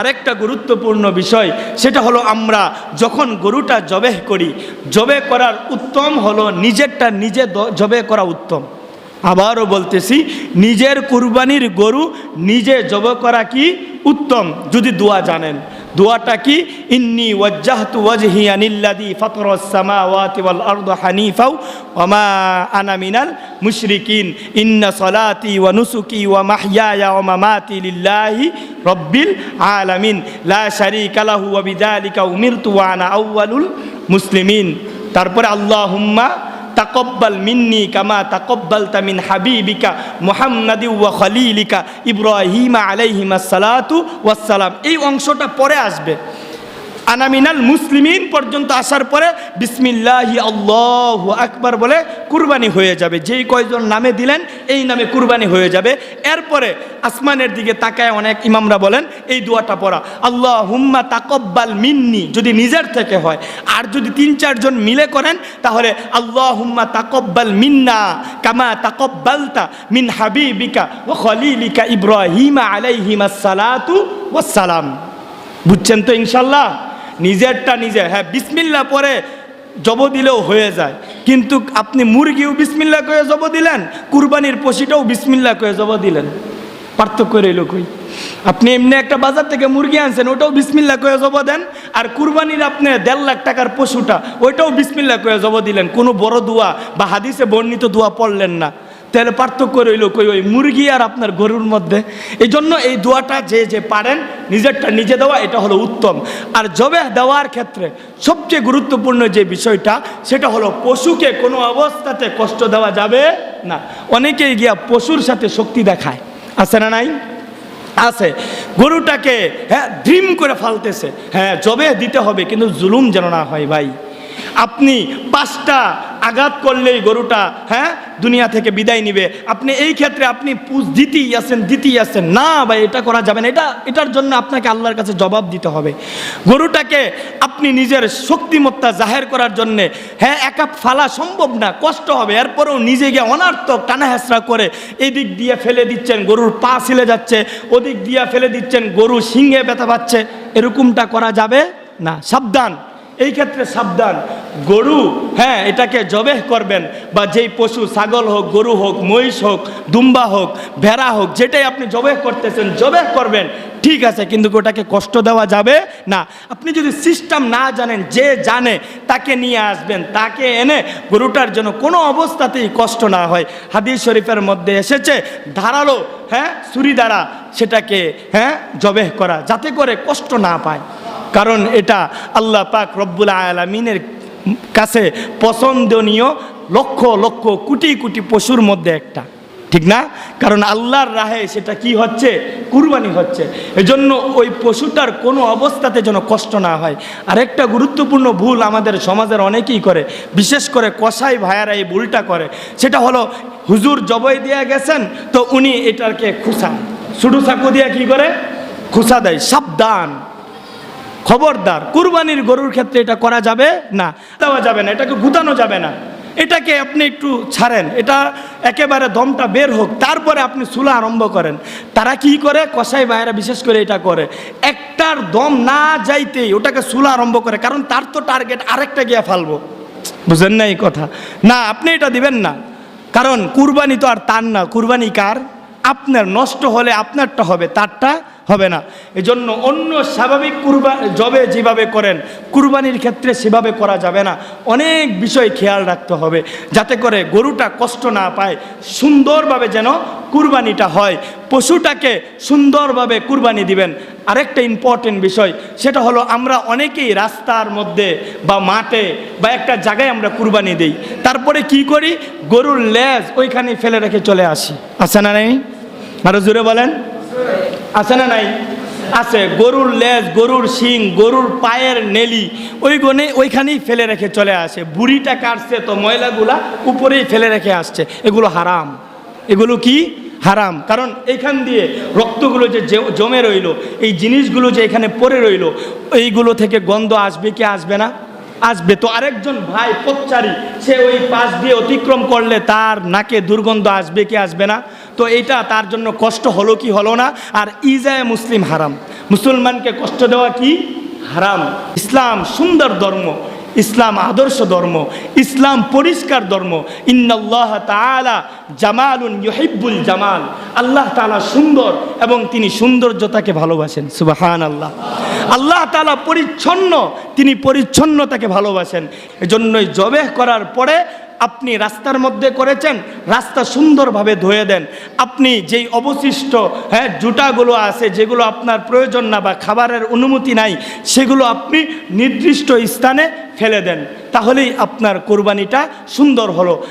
আরেকটা গুরুত্বপূর্ণ বিষয়, সেটা হলো আমরা যখন গরুটা জবেহ করি জবে করার উত্তম হলো নিজেরটা নিজে জবে করা উত্তম। আবারও বলতেছি, নিজের কুরবানির গরু নিজে জবে করা কি? উত্তম, যদি দোয়া জানেন। দোয়াটা কি? ইন্নি ওয়াজ্জাহতু ওয়াজহি আনিল্লাযী ফাতারাস সামাওয়াতি ওয়াল আরদা হানিফাও ওয়া মা আনা মিনাল মুশরিকিন। ইন্না সলাতি ওয়া নুসুকি ওয়া মাহইয়ায়া ওয়া মামাতি লিল্লাহি রব্বিল আলামিন। লা শারীকা লাহু ওয়া বিযালিকা উমিরতু ওয়া আনা আউয়ালুল মুসলিমিন। তারপরে আল্লাহুম্মা তাকব্বাল মিন্নি কামা তাকব্বাল তামিন হাবিবিকা মোহাম্মদি ওয়া খলিলিকা ইব্রাহিমা আলাইহিমা সালাতু ওয়াসালাম এই অংশটা পরে আসবে। আনামিনাল মুসলিমিন পর্যন্ত আসার পরে বিসমিল্লাহি আল্লাহ আকবার বলে কুরবানি হয়ে যাবে। যেই কয়জন নামে দিলেন, এই নামে কুরবানি হয়ে যাবে। এরপরে আসমানের দিকে তাকায় অনেক ইমামরা বলেন, এই দোয়াটা পড়া। আল্লাহ হুম্মা তাকব্বাল মিন্নি। যদি নিজের থেকে হয়, আর যদি তিন চারজন মিলে করেন, তাহলে আল্লাহ হুম্মা তাকব্বাল মিন্না কামা তাকব্বালতা মিন হাবিবিকা ও খলিলিকা ইব্রাহিমা আলাইহিমা সালাতু ওয়াসসালাম বুঝছেন তো ইনশাল্লাহ নিজেরটা নিজে হ্যাঁ বিসমিল্লা পরে জব দিলেও হয়ে যায়। কিন্তু আপনি মুরগিও বিসমিল্লা করে জব দিলেন, কুরবানির পশিটাও বিসমিল্লা করে জব দিলেন। পার্থক্য রইল কই? আপনি এমনি একটা বাজার থেকে মুরগি আনছেন, ওটাও বিসমিল্লা করে জব দেন, আর কুরবানির আপনি দেড় লাখ টাকার পশুটা, ওইটাও বিসমিল্লা করে জব দিলেন। কোনো বড় দোয়া বা হাদিসে বর্ণিত দোয়া পড়লেন না। তাহলে পার্থক্য রইল কই? ওই মুরগি আর আপনার গরুর মধ্যে। এই জন্য এই দোয়াটা যে যে পারেন, নিজেরটা নিজে দেওয়া, এটা হলো উত্তম। আর জবে দেওয়ার ক্ষেত্রে সবচেয়ে গুরুত্বপূর্ণ যে বিষয়টা, সেটা হলো পশুকে কোনো অবস্থাতে কষ্ট দেওয়া যাবে না। অনেকেই গিয়া পশুর সাথে শক্তি দেখায়। আছে না নাই? আছে। গরুটাকে হ্যাঁ ড্রিম করে ফালতেছে। হ্যাঁ জবে দিতে হবে, কিন্তু জুলুম যেন না হয় ভাই। আপনি পাঁচটা আঘাত করলেই গরুটা হ্যাঁ দুনিয়া থেকে বিদায় নিবে। আপনি এই ক্ষেত্রে আপনি পুজ দিতেই আছেন দিতেই আছেন। না ভাই, এটা করা যাবে না। এটা, এটার জন্য আপনাকে আল্লাহর কাছে জবাব দিতে হবে। গরুটাকে আপনি নিজের শক্তিমত্তা জাহের করার জন্যে হ্যাঁ একা ফালা সম্ভব না, কষ্ট হবে। এরপরেও নিজে গিয়ে অনার্থক টানা হেসরা করে এদিক দিয়ে ফেলে দিচ্ছেন, গরুর পা ছিলে যাচ্ছে। ওদিক দিয়ে ফেলে দিচ্ছেন, গরু সিংহে ব্যথা পাচ্ছে। এরকমটা করা যাবে না। সাবধান। এই ক্ষেত্রে সাবধান। গরু হ্যাঁ এটাকে জবেহ করবেন বা যেই পশু, ছাগল হোক, গরু হোক, মহিষ হোক, দুম্বা হোক, ভেড়া হোক, যেটাই আপনি জবেহ করতেছেন, জবেহ করবেন, ঠিক আছে, কিন্তু ওটাকে কষ্ট দেওয়া যাবে না। আপনি যদি সিস্টেম না জানেন, যে জানে, তাকে নিয়ে আসবেন, তাকে এনে গরুটার জন্য কোনো অবস্থাতেই কষ্ট না হয়। হাদিস শরীফের মধ্যে এসেছে, ধারালো হ্যাঁ ছুরি দ্বারা সেটাকে হ্যাঁ জবেহ করা, যাতে করে কষ্ট না পায়। কারণ এটা আল্লাহ পাক রব্বুল আলমিনের কাছে পছন্দনীয় লক্ষ লক্ষ কোটি কোটি পশুর মধ্যে একটা। ঠিক না? কারণ আল্লাহর রাহে সেটা কি হচ্ছে? কুরবানি হচ্ছে। এজন্য ওই পশুটার কোনো অবস্থাতে যেন কষ্ট না হয়। আরেকটা গুরুত্বপূর্ণ ভুল আমাদের সমাজের অনেকেই করে। বিশেষ করে কসাই ভাইয়ারা এই ভুলটা করে। সেটা হলো, হুজুর জবই দিয়ে গেছেন, তো উনি এটাকে খুসান সুডু চাকু দিয়ে কি করে? খুসা দেয়। সাবধান। খবরদার, কুরবানির গরুর ক্ষেত্রে এটা করা যাবে না, দেওয়া যাবে না, এটাকে গুতানো যাবে না। এটাকে আপনি একটু ছাড়েন, এটা একেবারে দমটা বের হোক, তারপরে আপনি চুলা আরম্ভ করেন। তারা কি করে? কসাই ভাইয়েরা বিশেষ করে এটা করে। একটার দম না যাইতেই ওটাকে চুলা আরম্ভ করে, কারণ তার তো টার্গেট আরেকটা গিয়ে ফালবো। বুঝেন না এই কথা? না, আপনি এটা দিবেন না। কারণ কুরবানি তো আর তার না, কুরবানি কার? আপনার নষ্ট হলে আপনারটা হবে, তারটা হবে না। এজন্য অন্য স্বাভাবিক কুরবা, জবে যেভাবে করেন, কুরবানির ক্ষেত্রে সেভাবে করা যাবে না। অনেক বিষয় খেয়াল রাখতে হবে, যাতে করে গরুটা কষ্ট না পায়। সুন্দরভাবে যেন কুরবানিটা হয়। পশুটাকে সুন্দরভাবে কুরবানি দিবেন। আরেকটা ইম্পর্টেন্ট বিষয়, সেটা হলো আমরা অনেকেই রাস্তার মধ্যে বা মাঠে বা একটা জায়গায় আমরা কুরবানি দিই। তারপরে কি করি? গরুর লেজ ওইখানে ফেলে রেখে চলে আসি। আসে না নেই? আরও জোরে বলেন। আছে না নাই? আছে। গরুর লেজ, গরুর শিং, গরুর পায়ের নেলি, ওই গনে ওইখানেই ফেলে রেখে চলে আসে। বুড়িটা কাটছে তো ময়লাগুলা উপরেই ফেলে রেখে আসছে। এগুলো হারাম। এগুলো কি? হারাম। কারণ এখান দিয়ে রক্তগুলো যে জমে রইল, এই জিনিসগুলো যে এখানে পড়ে রইল, এইগুলো থেকে গন্ধ আসবে কি আসবে না? আসবে। তো আরেকজন ভাই পথচারী, সে ওই পাশ দিয়ে অতিক্রম করলে তার নাকে দুর্গন্ধ আসবে কি আসবে না? তো এটা তার জন্য কষ্ট হলো কি হলো না? আর ইজায় মুসলিম হারাম। মুসলমানকে কষ্ট দেওয়া কি? হারাম। ইসলাম সুন্দর ধর্ম, ইসলাম আদর্শ ধর্ম, ইসলাম পরিষ্কার ধর্ম। ইন্নাল্লাহ তাআলা জামালুন ইউহিব্বুল জামাল। আল্লাহ তাআলা সুন্দর এবং তিনি সৌন্দর্যতাকে ভালোবাসেন। সুবাহান আল্লাহ আল্লাহ তালা পরিচ্ছন্ন, তিনি পরিচ্ছন্নতাকে ভালোবাসেন। এজন্যই জবেহ করার পরে আপনি রাস্তার মধ্যে করেছেন, রাস্তা সুন্দরভাবে ধুয়ে দেন। আপনি যেই অবশিষ্ট হ্যাঁ জুটাগুলো আছে, যেগুলো আপনার প্রয়োজন না বা খাবারের অনুমতি নাই, সেগুলো আপনি নির্দিষ্ট স্থানে ফেলে দেন। তাহলেই আপনার কোরবানিটা সুন্দর হলো।